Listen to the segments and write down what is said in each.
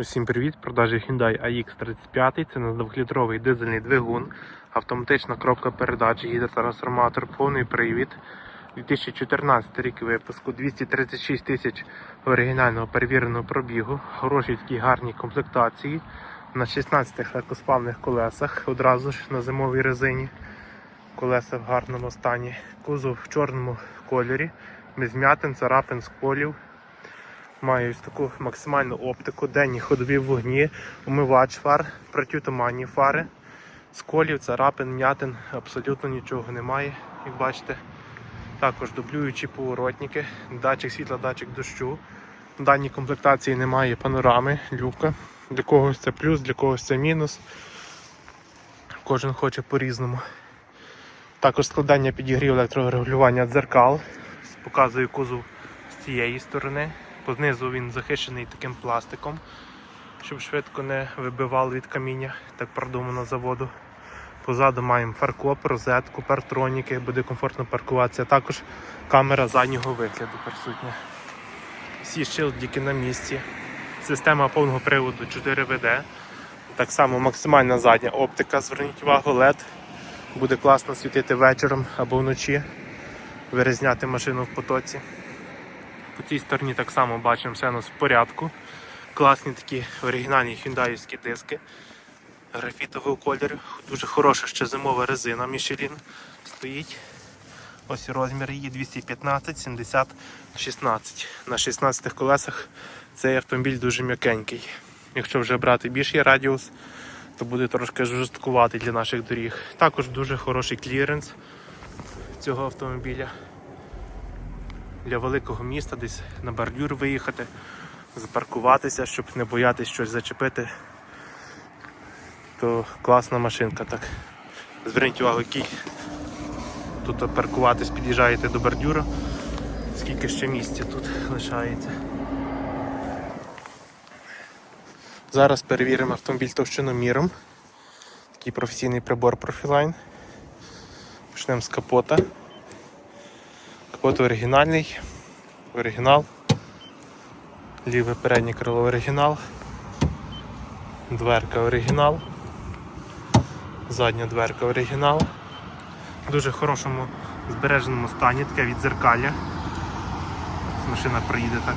Усім привіт! Продажі Hyundai AX35. Це у нас 2-літровий дизельний двигун, автоматична коробка передач, гідротрансформатор, повний привід. 2014 рік випуску, 236 тисяч оригінального перевіреного пробігу, хороші такі гарні комплектації. На 16 легкосплавних колесах, одразу ж на зимовій резині. Колеса в гарному стані. Кузов в чорному кольорі, без м'ятин, царапин, сколів. Маю ось таку максимальну оптику, денні ходові вогні, умивач фар, протитуманні фари, сколів, царапин, м'ятин, абсолютно нічого немає, як бачите. Також дублюючі поворотники, датчик світла, датчик дощу. В даній комплектації немає панорами, люка. Для когось це плюс, для когось це мінус. Кожен хоче по-різному. Також складання підігрів електрорегулювання дзеркал. Показую кузов з цієї сторони. Знизу він захищений таким пластиком, щоб швидко не вибивало від каміння, так продумано заводу. Позаду маємо фаркоп, розетку, партроніки, буде комфортно паркуватися. Також камера заднього вигляду присутня. Всі щилдики на місці. Система повного приводу 4WD. Так само максимальна задня оптика, зверніть увагу, LED. Буде класно світити вечором або вночі, вирізняти машину в потоці. По цій стороні так само бачимо все нас в порядку. Класні такі оригінальні хюндаївські диски. Графітового кольору. Дуже хороша ще зимова резина Michelin стоїть. Ось розмір її 215, 70, 16. На 16 колесах цей автомобіль дуже м'якенький. Якщо вже брати більший радіус, то буде трошки жорсткувати для наших доріг. Також дуже хороший кліренс цього автомобіля для великого міста, десь на бордюр виїхати, запаркуватися, щоб не боятись щось зачепити. То класна машинка. так. Зверніть увагу, який тут паркуватись, під'їжджаєте до бордюра, скільки ще місця тут лишається. Зараз перевіримо автомобіль товщиноміром. Такий професійний прибор Profiline. Почнемо з капота. Капот оригінальний, оригінал, ліве переднє крило оригінал, дверка оригінал, задня дверка оригінал. В дуже хорошому збереженому стані, таке відзеркалля. Машина проїде так.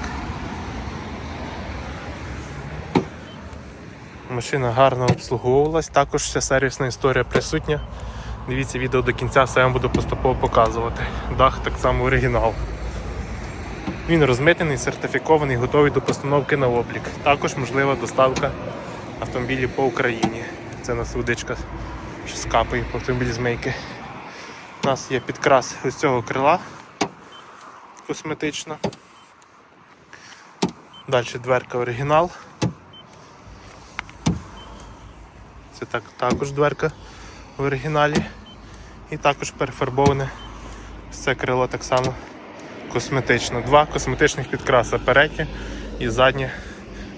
Машина гарно обслуговувалась, також вся сервісна історія присутня. Дивіться відео до кінця, все я вам буду поступово показувати. Дах так само оригінал. Він розмитений, сертифікований, готовий до постановки на облік. Також можлива доставка автомобілів по Україні. Це у нас водичка що скапає по автомобілі з мейки. У нас є підкрас ось цього крила косметично. Далі дверка оригінал. Це так, також дверка в оригіналі. І також перефарбоване це крило так само косметично. Два косметичних підкраса переднє і заднє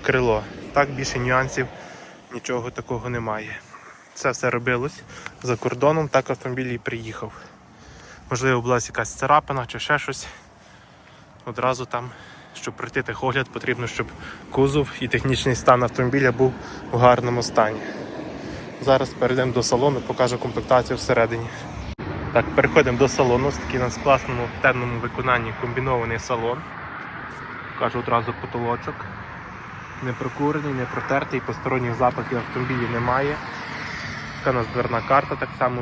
крило. Так більше нюансів, нічого такого немає. Це все робилось за кордоном, так автомобіль і приїхав. Можливо, була якась царапина чи ще щось. Одразу там, щоб пройти техогляд, потрібно, щоб кузов і технічний стан автомобіля був у гарному стані. Зараз перейдемо до салону, покажу комплектацію всередині. Так, переходимо до салону. Ось такий у нас класному темному виконанні комбінований салон. Покажу одразу потолочок. Не прокурений, не протертий, посторонніх запахів автомобілі немає. Це у нас дверна карта, так само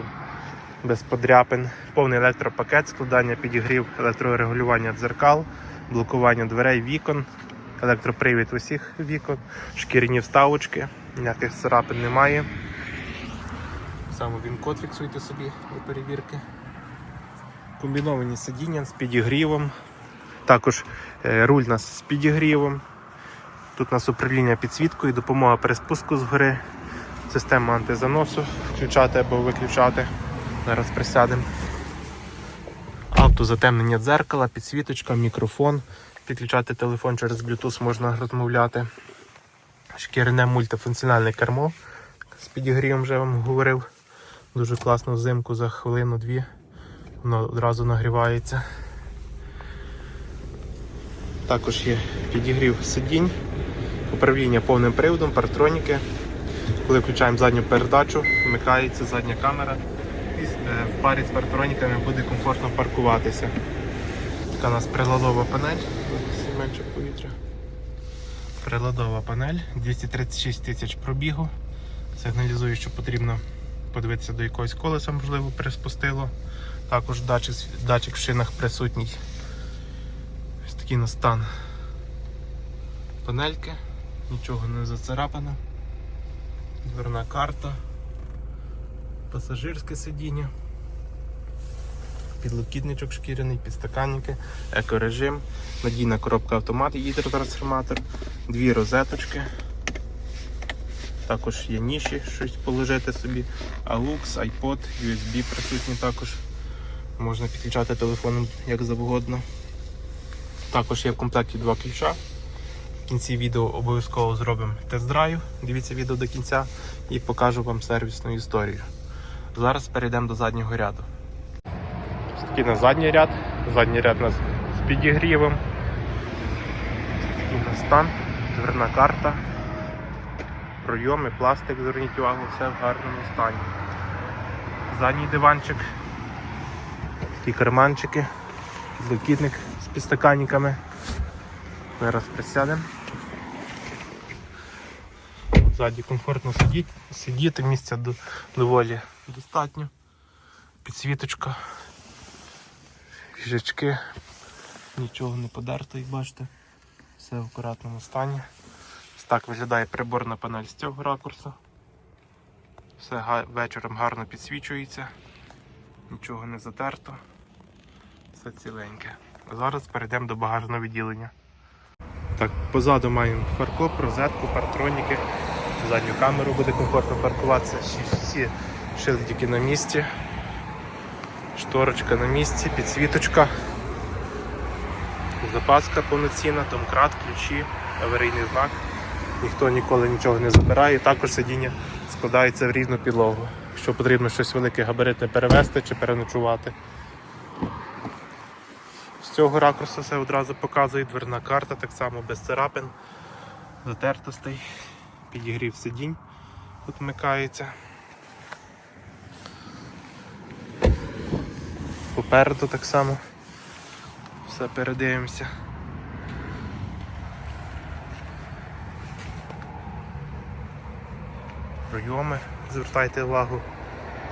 без подряпин. Повний електропакет, складання підігрів, електрорегулювання дзеркал, блокування дверей, вікон, електропривід усіх вікон, шкіряні вставочки, ніяких царапин немає. Саме він код фіксуйте собі до перевірки. Комбіновані сидіння з підігрівом. Також е, руль нас з підігрівом. Тут у нас управління підсвіткою, допомога при спуску згори, система антизаносу включати або виключати. Зараз присядемо. Автозатемнення дзеркала, підсвіточка, мікрофон. Підключати телефон через Bluetooth можна розмовляти. Шкіряне мультифункціональне кермо. З підігрівом вже вам говорив. Дуже класно взимку за хвилину-дві. Воно одразу нагрівається. Також є підігрів сидінь, Управління повним приводом, партроніки. Коли включаємо задню передачу, вмикається задня камера і е, в парі з партроніками буде комфортно паркуватися. Така у нас приладова панель, менше повітря. Приладова панель, 236 тисяч пробігу. Сигналізує, що потрібно подивитися до якогось колеса, можливо, приспустило. Також датчик, датчик в шинах присутній. Ось такий на стан панельки, нічого не зацарапано. Дверна карта, пасажирське сидіння, підлокітничок шкіряний, підстаканники, екорежим, надійна коробка автомат, гідротрансформатор, дві розеточки. Також є ніші, щось положити собі. AUX, iPod, USB присутні також. Можна підключати телефоном як завгодно. Також є в комплекті два ключа. В кінці відео обов'язково зробимо тест-драйв. Дивіться відео до кінця і покажу вам сервісну історію. Зараз перейдемо до заднього ряду. Ось на задній ряд. Задній ряд у нас з підігрівом. Такий на стан, дверна карта, пройоми, пластик, зверніть увагу, все в гарному стані. Задній диванчик, такі карманчики, підлокітник з підстаканниками. Зараз присядемо. Ззаді комфортно сидіти, сидіти місця до- доволі достатньо. Підсвіточка, фіжачки, нічого не подерто, як бачите. Все в акуратному стані. Ось так виглядає приборна панель з цього ракурсу. Все вечором гарно підсвічується, нічого не затерто, все ціленьке. Зараз перейдемо до багажного відділення. Так, позаду маємо фаркоп, розетку, партроніки. Задню камеру буде комфортно паркуватися. Всі- шильдики на місці. Шторочка на місці, підсвіточка. Запаска повноцінна, домкрат, ключі, аварійний знак. Ніхто ніколи нічого не забирає. Також сидіння складається в різну підлогу. Якщо потрібно щось велике габаритне перевезти чи переночувати. З цього ракурсу все одразу показує дверна карта, так само без царапин, затертостей, підігрів сидінь, тут вмикається. Попереду так само. Все передивимося. Пройоми, звертайте увагу,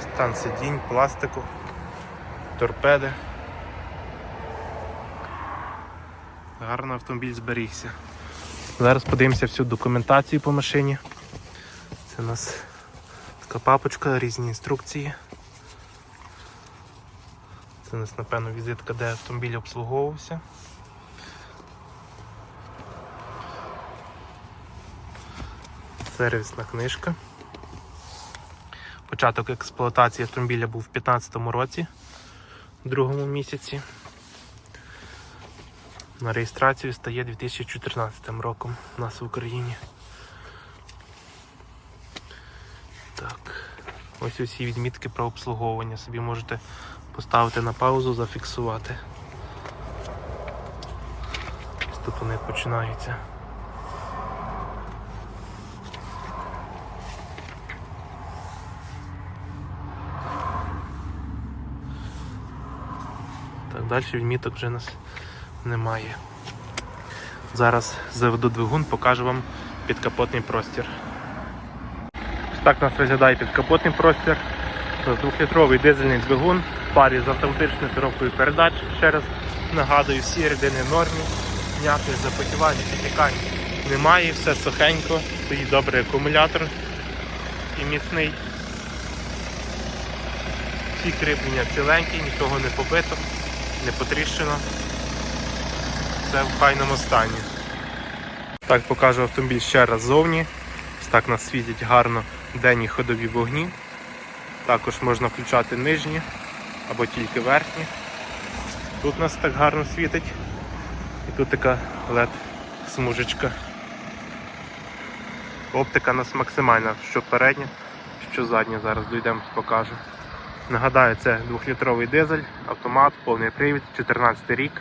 стан сидінь, пластику, торпеди. Гарно автомобіль зберігся. Зараз подивимося всю документацію по машині. Це у нас така папочка, різні інструкції. Це у нас, напевно, візитка, де автомобіль обслуговувався. Сервісна книжка. Початок експлуатації автомобіля був у 2015 році, в другому місяці. На реєстрацію стає 2014 роком у нас в Україні. Так. Ось усі відмітки про обслуговування. Собі можете поставити на паузу, зафіксувати. Ось тут вони починаються. Далі відміток вже нас немає. Зараз заведу двигун, покажу вам підкапотний простір. Так нас виглядає підкапотний простір. Двохлітровий дизельний двигун в парі з автоматичною коробкою передач. Ще раз нагадую, всі рідини нормі, ніяких запотівань, підтікань немає, все сухенько, стоїть добрий акумулятор і міцний. Всі кріплення ціленькі, нічого не побито, не потріщено. Все в файному стані. Так покажу автомобіль ще раз ззовні. Так нас світять гарно денні ходові вогні. Також можна включати нижні або тільки верхні. Тут нас так гарно світить. І тут така LED смужечка. Оптика у нас максимальна, що передня, що задня. Зараз дійдемо, покажу. Нагадаю, це 2-літровий дизель, автомат, повний привід, 14 рік,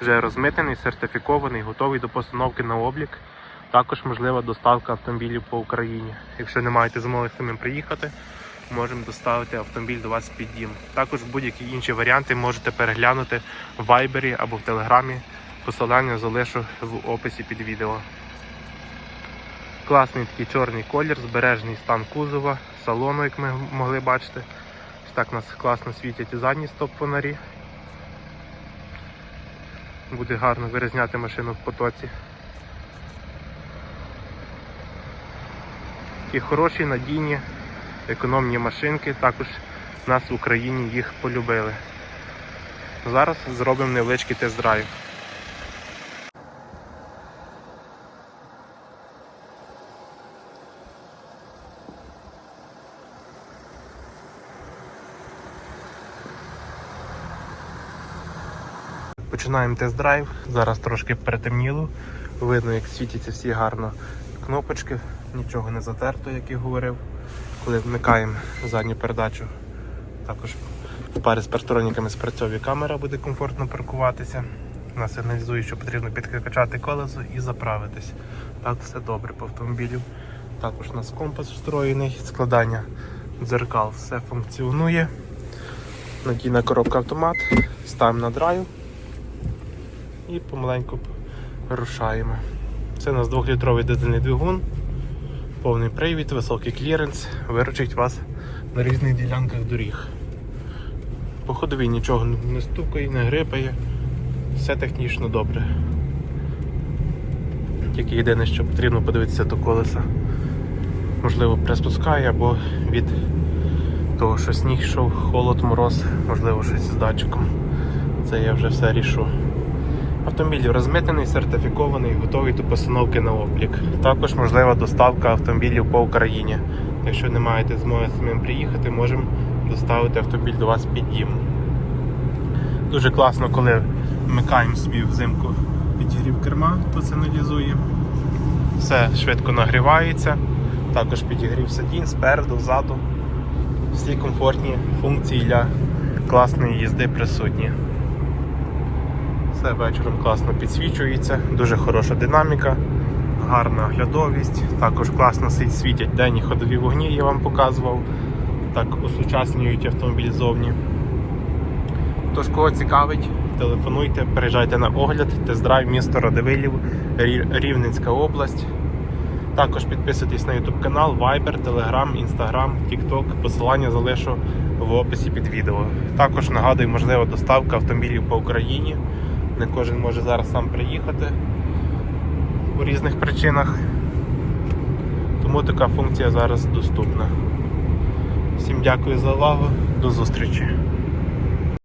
вже розмитений, сертифікований, готовий до постановки на облік. Також можлива доставка автомобілів по Україні. Якщо не маєте змоги самим приїхати, можемо доставити автомобіль до вас під дім. Також будь-які інші варіанти можете переглянути в Вайбері або в Телеграмі. Посилання залишу в описі під відео. Класний такий чорний колір, збережений стан кузова, салону, як ми могли бачити. Так нас класно світять і задні стоп-фонарі. Буде гарно вирізняти машину в потоці. Такі хороші, надійні, економні машинки. Також нас в Україні їх полюбили. Зараз зробимо невеличкий тест-драйв. Починаємо тест-драйв. Зараз трошки перетемніло. Видно, як світяться всі гарно кнопочки, нічого не затерто, як і говорив. Коли вмикаємо задню передачу, також в парі з партроніками спрацьовує камера, буде комфортно паркуватися. Вона сигналізує, що потрібно підкачати колесо і заправитись. Так, все добре по автомобілю. Також у нас компас встроєний, складання дзеркал, все функціонує. Надійна коробка автомат, ставимо на драйв і помаленьку рушаємо. Це у нас 2-літровий дизельний двигун, повний привід, високий кліренс, виручить вас на різних ділянках доріг. По ходовій нічого не стукає, не грипає, все технічно добре. Тільки єдине, що потрібно подивитися до колеса. Можливо, приспускає або від того, що сніг йшов, холод, мороз, можливо, щось з датчиком. Це я вже все рішу. Автомобіль розмитнений, сертифікований, готовий до постановки на облік. Також можлива доставка автомобілів по Україні. Якщо не маєте змоги самим приїхати, можемо доставити автомобіль до вас під дім. Дуже класно, коли вмикаємо собі взимку підігрів керма, то сигналізує. Все швидко нагрівається. Також підігрів сидінь спереду, ззаду. Всі комфортні функції для класної їзди присутні. Все вечором класно підсвічується, дуже хороша динаміка, гарна оглядовість, також класно світять денні ходові вогні, я вам показував. Так осучаснюють автомобіль зовні. Тож, кого цікавить, телефонуйте, приїжджайте на огляд, тест-драйв місто Радивилів, Рівненська область. Також підписуйтесь на YouTube канал, Viber, Telegram, Instagram, TikTok. Посилання залишу в описі під відео. Також нагадую, можлива доставка автомобілів по Україні. Не кожен може зараз сам приїхати по різних причинах. Тому така функція зараз доступна. Всім дякую за увагу, до зустрічі!